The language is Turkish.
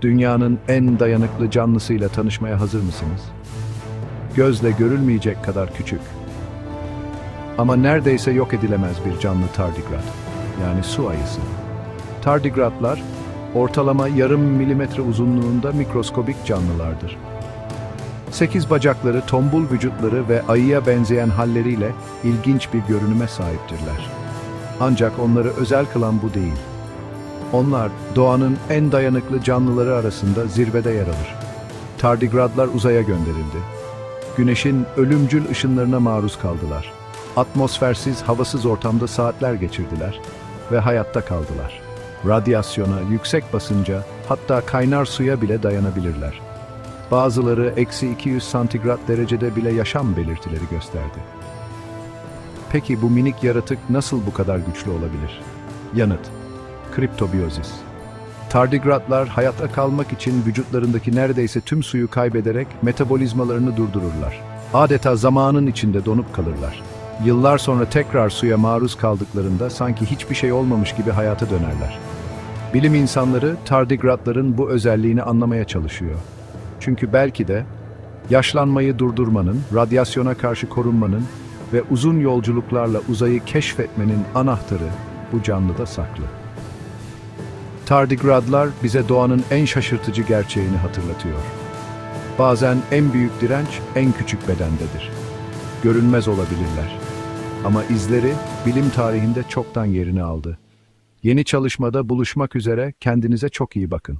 Dünyanın en dayanıklı canlısıyla tanışmaya hazır mısınız? Gözle görülmeyecek kadar küçük. Ama neredeyse yok edilemez bir canlı tardigrat. Yani su ayısı. Tardigratlar ortalama yarım milimetre uzunluğunda mikroskobik canlılardır. Sekiz bacakları, tombul vücutları ve ayıya benzeyen halleriyle ilginç bir görünüme sahiptirler. Ancak onları özel kılan bu değil. Onlar doğanın en dayanıklı canlıları arasında zirvede yer alır. Tardigradlar uzaya gönderildi. Güneşin ölümcül ışınlarına maruz kaldılar. Atmosfersiz, havasız ortamda saatler geçirdiler ve hayatta kaldılar. Radyasyona, yüksek basınca, hatta kaynar suya bile dayanabilirler. Bazıları eksi 200 santigrat derecede bile yaşam belirtileri gösterdi. Peki bu minik yaratık nasıl bu kadar güçlü olabilir? Yanıt Kriptobiyozis Tardigratlar hayatta kalmak için vücutlarındaki neredeyse tüm suyu kaybederek metabolizmalarını durdururlar. Adeta zamanın içinde donup kalırlar. Yıllar sonra tekrar suya maruz kaldıklarında sanki hiçbir şey olmamış gibi hayata dönerler. Bilim insanları tardigratların bu özelliğini anlamaya çalışıyor. Çünkü belki de yaşlanmayı durdurmanın, radyasyona karşı korunmanın ve uzun yolculuklarla uzayı keşfetmenin anahtarı bu canlıda saklı. Tardigradlar bize doğanın en şaşırtıcı gerçeğini hatırlatıyor. Bazen en büyük direnç en küçük bedendedir. Görünmez olabilirler. Ama izleri bilim tarihinde çoktan yerini aldı. Yeni çalışmada buluşmak üzere kendinize çok iyi bakın.